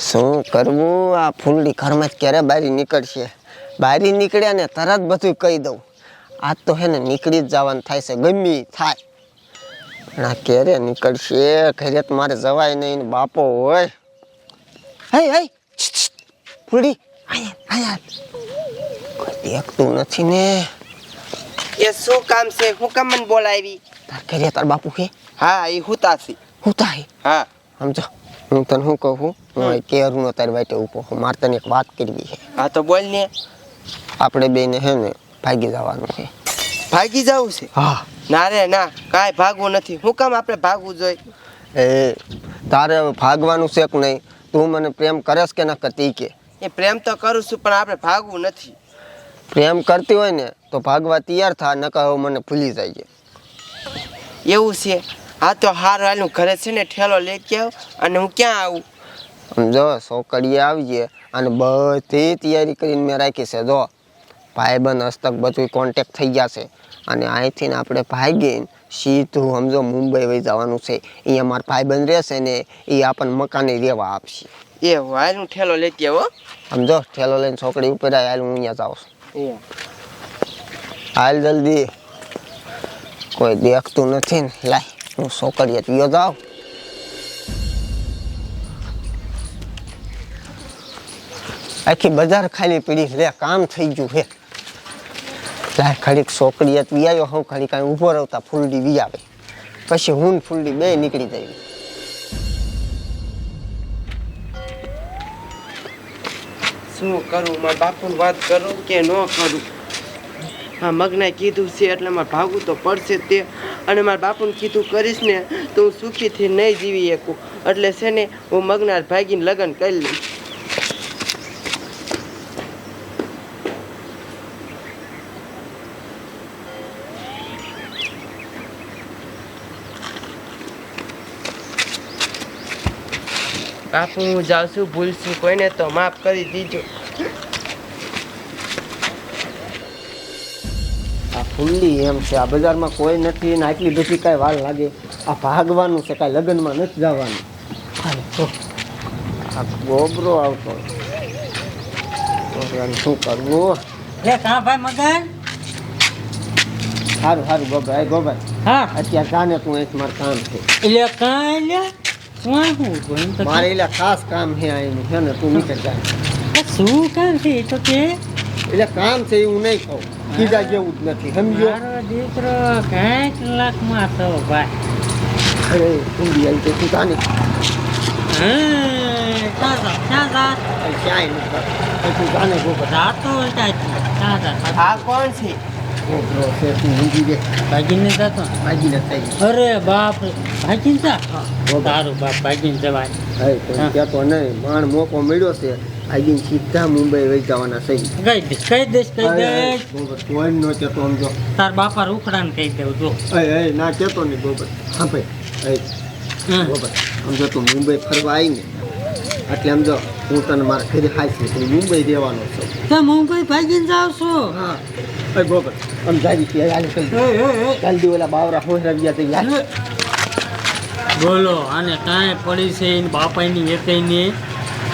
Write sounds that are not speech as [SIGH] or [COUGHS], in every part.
શું કરવું? આ ફૂલડી ઘરમાં ક્યારે બારી નીકળશે? બારી નીકળ્યા ને તરત બધું કહી દઉં. આ તો હે ને નીકળી જ જવાનું થાય છે ગમી થાય. પણ આ ક્યારે નીકળશે? ઘરે તો મારે જવાય નહીં બાપો હોય. હે હે ફૂલડી અહીંયા કોઈ દેખતું નથી ને. એ શું કામ છે? હું કામ મને બોલાવી? તાર ઘરે તાર બાપુ કે હા એ હુતાસી હું થાય હા. સમજો. હું તને શું કહું હું અરુણો તારી વાટે ઊભો મારે તને એક વાત કરવી છે. હા તો બોલ ને. આપણે બેને હે ને ભાગી જવાનું છે. ભાગી જવું છે? હા. ના રે ના. કાંઈ ભાગવું નથી. હું કામ આપણે ભાગવું જોઈએ? એ તારે ભાગવાનું છે કે નહીં? તું મને પ્રેમ કરેશ કે ના કરતી કે? એ પ્રેમ તો કરું છું પણ આપણે ભાગવું નથી. પ્રેમ કરતી હોય ને તો ભાગવા તૈયાર થા નકર મને ભૂલી જાય એવું છે? હા તો હાર હાલું ઘરે છે ને ઠેલો લઈ કે આવ અને હું ક્યાં આવું? સમજો સોકડીએ આવીએ અને બધી તૈયારી કરીને મેં રાખી છે. જો ભાઈબંધ હસ્તક બધું કોન્ટેક્ટ થઈ ગયા છે. અને અહીંથી આપણે ભાગીને સીધું સમજો મુંબઈ વહી જવાનું છે. અહીંયા મારા ભાઈબંધ રહેશે ને એ આપણને મકાને રહેવા આપશે. એ હું ઠેલો લેતી આવો સમજો ઠેલો લઈને છોકરી ઉપર આવી હાલ હું અહીંયા જાઉં છું. હાલ જલ્દી. કોઈ દેખતું નથી ને લાય. હું છોકરીએ પીયો આખી બજાર ખાલી પડી લે કામ થઈ ગયું હે લાય ખડીક છોકરીએ આવ્યો હું ખડી કાંઈ ઊભો રહેતા ફૂલડી વી પછી હું ફૂલડી બે નીકળી જાય શું કરું મારા બાપુને વાત કરું કે ન કરું હા મગને કીધું છે એટલે મારે ભાગવું તો પડશે તે અને મારા બાપુને કીધું, કરીશ ને તો હું સુખીથી નહીં જીવી શકું. એટલે છે ને, હું મગનાર ભાગીને લગ્ન કરી લઈશ. બાપુ, હું જાઉં છું ભૂલ છું કોઈને તો માફ કરી દીજો. ફૂલડી એમ છે. આ બજારમાં કોઈ નથી ને આટલી બધી કાંઈ વાર લાગે. આ ભાગવાનું છે કાંઈ લગ્નમાં નથી જવાનું. આ ગોબરો આવતો શું કરવું? લે કા ભાઈ મગન? સારું સારું ગોબર ગોબર. હા. અત્યારે કાને તું એક મારું કામ છે. એટલે કાંઈ લે? શું હું કોઈ તો મારે એટલે ખાસ કામ છે અહીંનું છે ને તું નીકળ શું કામ છે? એ તો કે એટલે કામ છે એવું નહીં કહું. કીધા જેવું જ નથી સમજો? દીકરો કાંઈક લાખમાં તો ભાઈ. અરે ઊંડી આવી તો તું જાને હા ક્યાં જા ક્યાં જા. અહીં ક્યાંય નથી જાતું. અહીં તું જાને ગોબર જાતો હોય ક્યાંય ક્યાં જા આ કોણ છે? તું ઊંઘી દે ભાગીને જતો? ભાગીને અરે બાપ ભાગીને. તારું બાપ ભાગીને જવાય. હા. ત્યાં નહીં. માણ મોકો મળ્યો છે. આવીને સીધા મુંબઈ વહી જવાના છે. કહી દઈશ કહી દઈશ કહી દઈશ કોઈ નો કહેતો સમજો. તાર બાપા રૂખડાને કહી દઉં જો. એ ના કેતો નહીં ગોબર. હા ભાઈ એ. ગોબર સમજો તું મુંબઈ ફરવા આવી ને. એટલે સમજો હું તને મારા ઘરે ખાઈશ ને તું મુંબઈ રહેવાનો છો. તો મુંબઈ ભાગીને જાવ છો? હા. એ ગોબર આમ છે હાલ કઈ જલ્દી ઓલા બાવરા હોય રવિયા તો યાર બોલો આને કાંઈ પડી છે બાપાની એકેય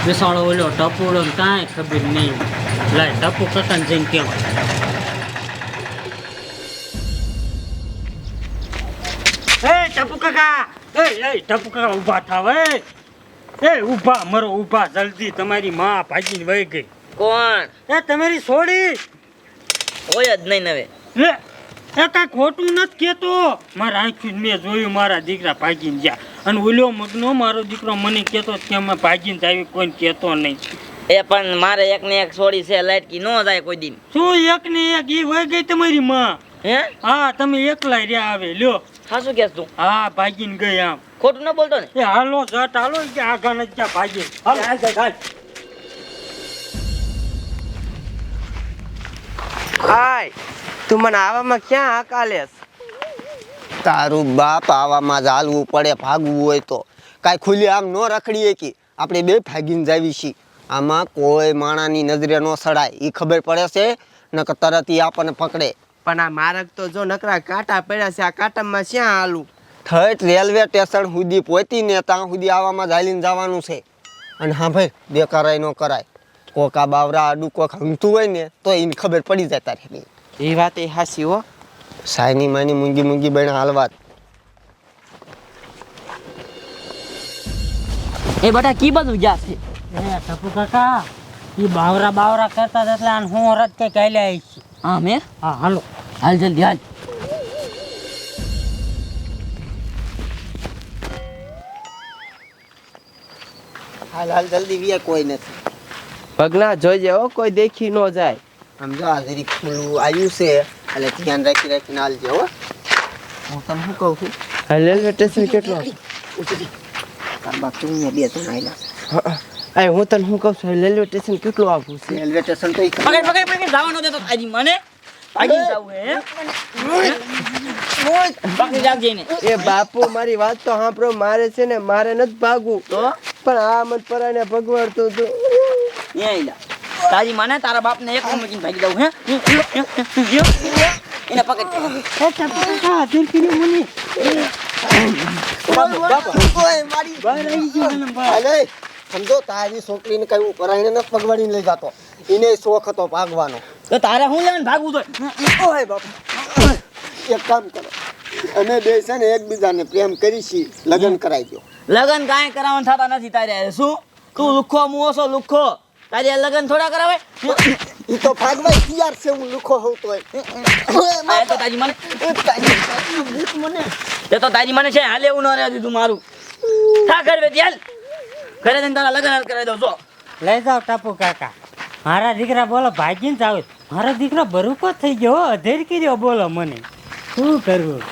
બેસાડો ઓલો ટપુડો કાંઈ ખબર નહીં. લાય ટપુ કસન જઈને કેમ એ ટપુ કાકા! એ એ ટપુ કાકા ઊભા થાવ એ. એ ઊભા મરો ઊભા જલ્દી તમારી માં ભાગીને વહી ગઈ. કોણ? એ તમારી છોડી હોય જ નહીં હવે. લે એ કાંઈ ખોટું નથી કહેતો. મારા આંખી મેં જોયું મારા દીકરા ભાગીને ગયા. અને ઓલો મગનો મારો દીકરો મને કહેતો કે અમે ભાગીને જાવી કોઈને કહેતો નહીં. એ પણ મારે એક ને એક છોડી છે લાઈટ કી ન જાય કોઈ દિન. શું એક ને એક? ઈ હોય ગઈ તમારી માં. હે? હા તમે એકલા રહ્યા આવે લ્યો. હા શું કેસ તું? હા ભાગીને ગઈ આમ. ખોટું ન બોલતો ને? એ હાલો જટ હાલો કે આગા નથી ત્યાં ભાગી? હાલ. હાલ હાલ, હાલ હાય તું મને આવામાં ક્યાં હાકાલેસ તારું બાપ આવામાં જ હાલવું પડે ભાગવું હોય તો. કાંઈ ખુલ્લી આમ ન રખડીએ કે આપણે બે ભાગીને જાવી છીએ આમાં કોઈ માણાની નજરે ન સડાય. એ ખબર પડે છે? નકર તરત ઈ આપણને પકડે. પણ આ માર્ગ તો જો નકરા કાંટા પડ્યા છે આ કાંટામાં ક્યાં હાલું થર્ડ રેલવે સ્ટેશન સુધી પહોંચીને ત્યાં સુધી આવામાં જ હાલીને જવાનું છે. અને હા ભાઈ બે કરાય ન કરાય. કોક આ બાવરા આડું કોક હંગતું હોય ને તો એને ખબર પડી જાય તારે એ વાત એ હાસી હો. સાયની માની મૂંગી મૂંગી બને હાલવા એ બટા કી બધું ગયા છે? એ ટપુ કાકા એ બાવરા બાવરા કરતા હતા એટલે આને હું રદ કઈ કાલે આવી છે. હા? મે હા હાલો. હાલ જલ્દી હાલ. હાલ હાલ જલ્દી વિયા કોઈ નથી. પગલા જોઈજે હો કોઈ દેખી ન જાય. આમ જો આ જરીક ખુલ્લું આવ્યું છે. એટલે ધ્યાન રાખી રાખીને હાલજે હો. હું તને શું કહું છું? રેલવે સ્ટેશન કેટલો તાર બાપ તું અહીંયા બે જણ આવેલા આ હું. તને શું કહું છું? રેલવે સ્ટેશન કેટલું આવું છે? રેલવે સ્ટેશન તો પકડ પકડ પકડ જવાનો દેતો તારી મને. ભાગી જાવું હે? પકડી રાખજે ને એ બાપુ મારી વાત તો સાંભળો મારે છે ને મારે નથી ભાગવું. તો? પણ આ મત પરાને ભગવાડતું હતું અહીંયા ઈલા તારી માને તારા બાપને એક મૂકીને ભાગી દઉં હે? એને પકડ અલે સમજો તારી છોકરીને કઈ પરાઈને ન પગવાડીને લઈ જતો. એને શોખ હતો ભાગવાનો. તો તારે હું લેવાનું? ભાગવું તો. ઓય બાપા. એક કામ કરો. અમે બે છે ને એકબીજાને પ્રેમ કરીશી લગ્ન કરાવી દો લગન કાંઈ કરાવવાનું થતા નથી તારે. શું? તું લુખો મુઓ છો લુખો. તારી લગન થોડા કરાવે? [COUGHS] ઈ તો ભાગવા તૈયાર છે હું લુખો હોઉં તો [COUGHS] તો તારી મને તે તો તારી મને છે હાલે એવું ન રહે દીધું મારું. થા ઘર વેતી હાલ. ઘરે જઈને તારા લગન હાલ કરાવી દઉં છો લઈ જાઓ ટાપુ કાકા. મારા દીકરા બોલો ભાગીને જાવ આવે મારો દીકરો બરુકો થઈ ગયો હો, અધેર કર્યો બોલો મને. શું કરવું?